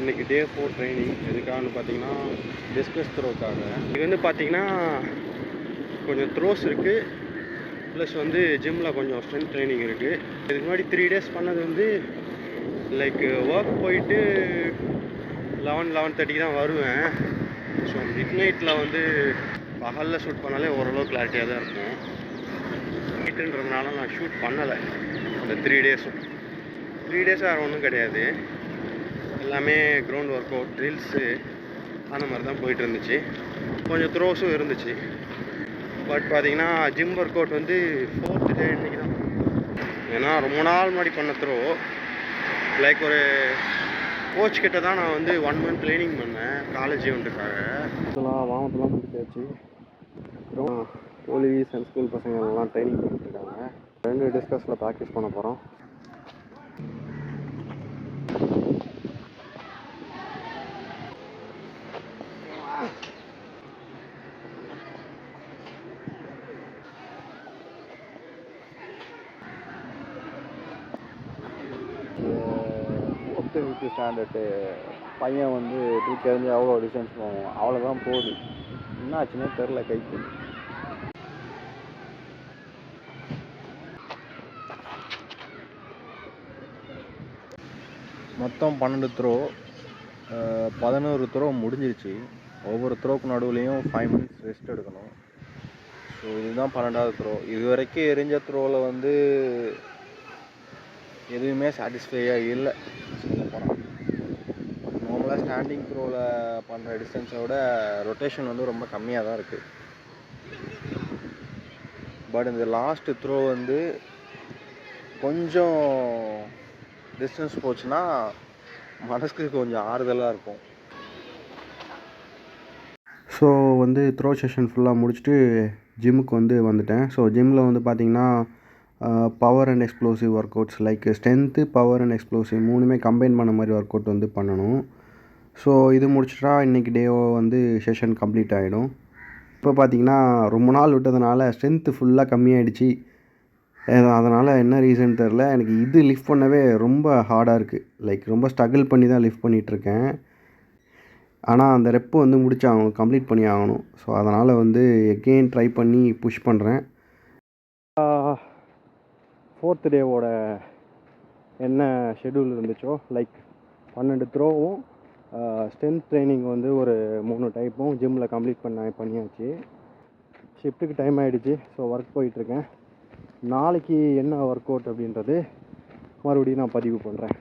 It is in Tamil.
இன்னைக்கு டே ஃபோர் ட்ரைனிங் எதுக்காகனு பார்த்தீங்கன்னா டிஸ்கஸ் த்ரோக்காக இது வந்து பார்த்தீங்கன்னா கொஞ்சம் த்ரோஸ் இருக்குது ப்ளஸ் வந்து ஜிம்மில் கொஞ்சம் ஸ்ட்ரென்த் ட்ரைனிங் இருக்குது இதுக்கு முன்னாடி த்ரீ டேஸ் பண்ணது வந்து லைக் ஒர்க் போயிட்டு லெவன் லெவன் தேர்ட்டிக்கு தான் வருவேன். ஸோ மிட் நைட்டில் வந்து பகலில் ஷூட் பண்ணாலே ஓரளவு கிளாரிட்டியாக தான் இருக்கும். நைட்டுன்றதுனால நான் ஷூட் பண்ணலை. இந்த த்ரீ டேஸும் த்ரீ டேஸாக ஒன்றும் கிடையாது. எல்லாமே கிரவுண்ட் ஒர்க் அவுட் ட்ரில்ஸு அந்த மாதிரி தான் போயிட்டு இருந்துச்சு கொஞ்சம் த்ரோஸும் இருந்துச்சு. பட் பார்த்தீங்கன்னா ஜிம் ஒர்க் அவுட் வந்து ஃபோர்த் டே இன்னைக்கு தான். ஏன்னா ரொம்ப நாள் முன்னாடி பண்ண த்ரோ லைக் ஒரு கோச் கிட்ட தான் நான் வந்து ஒன் மந்த் ட்ரைனிங் பண்ணேன் காலேஜ் ஈவெண்ட்டுக்காக இதெல்லாம் வாமத்தெல்லாம் முடிச்சாச்சு. அப்புறம் போலீஸ் அண்ட் ஸ்கூல் பசங்க எல்லாம் ட்ரைனிங் பண்ணிட்டுருக்காங்க. ரெண்டு டிஸ்கஸில் ப்ராக்டிஸ் பண்ண போகிறோம் ஃபோர்த்து ஃபிஃப்த்து ஸ்டாண்டர்டு பையன் வந்து தூக்கி எறிஞ்சு அவ்வளோ டிஸ்டன்ஸ் போவோம் அவ்வளோதான் போகுது. என்ன ஆச்சுன்னே தெரில கைக்கு. மொத்தம் பன்னெண்டு த்ரோ பதினோரு த்ரோ முடிஞ்சிருச்சு. ஒவ்வொரு த்ரோக்கு நடுவுலையும் ஃபைவ் மினிட்ஸ் ரெஸ்ட் எடுக்கணும். ஸோ இதுதான் பன்னெண்டாவது த்ரோ இது வரைக்கும் எரிஞ்ச த்ரோவில் வந்து எதுவுமே சாட்டிஸ்ஃபையாக இல்லை. சொல்ல போனால் நார்மலாக ஸ்டாண்டிங் த்ரோவில் பண்ணுற டிஸ்டன்ஸை விட ரொட்டேஷன் வந்து ரொம்ப கம்மியாக தான் இருக்குது பட் இந்த லாஸ்ட் த்ரோ வந்து கொஞ்சம் டிஸ்டன்ஸ் போச்சுன்னா மனசுக்கு கொஞ்சம் ஆறுதலாக இருக்கும். ஸோ வந்து த்ரோ செஷன் ஃபுல்லாக முடிச்சுட்டு ஜிம்முக்கு வந்து வந்துட்டேன். ஸோ ஜிம்மில் வந்து பார்த்தீங்கன்னா power and explosive workouts like strength power and explosive மூணுமே கம்பைன் பண்ண மாதிரி ஒர்க் அவுட் வந்து பண்ணணும். ஸோ இது முடிச்சிட்டா இன்றைக்கி டே வந்து செஷன் கம்ப்ளீட் ஆகிடும் இப்போ பார்த்தீங்கன்னா ரொம்ப நாள் விட்டதுனால ஸ்ட்ரென்த்து ஃபுல்லாக கம்மியாயிடுச்சு. அதனால் என்ன ரீசன் தெரில எனக்கு இது லிஃப்ட் பண்ணவே ரொம்ப ஹார்டாக இருக்குது லைக் ரொம்ப ஸ்ட்ரகிள் பண்ணி தான் லிஃப்ட் பண்ணிகிட்ருக்கேன் ஆனால் அந்த ரெப்பு வந்து முடிச்சாகணும் கம்ப்ளீட் பண்ணி ஆகணும். ஸோ அதனால் வந்து எகெயின் ட்ரை பண்ணி புஷ் பண்ணுறேன் ஃபோர்த் டேவோட என்ன ஷெடியூல் இருந்துச்சோ லைக் பன்னெண்டு த்ரோவும் ஸ்ட்ரென்த் ட்ரைனிங் வந்து ஒரு மூணு டைப்பும் ஜிம்மில் கம்ப்ளீட் பண்ண பண்ணியாச்சு. ஷிஃப்ட்டுக்கு டைம் ஆகிடுச்சு ஸோ ஒர்க் போயிட்டுருக்கேன். நாளைக்கு என்ன ஒர்க் அவுட் அப்படின்றது மறுபடியும் நான் பதிவு பண்ணுறேன்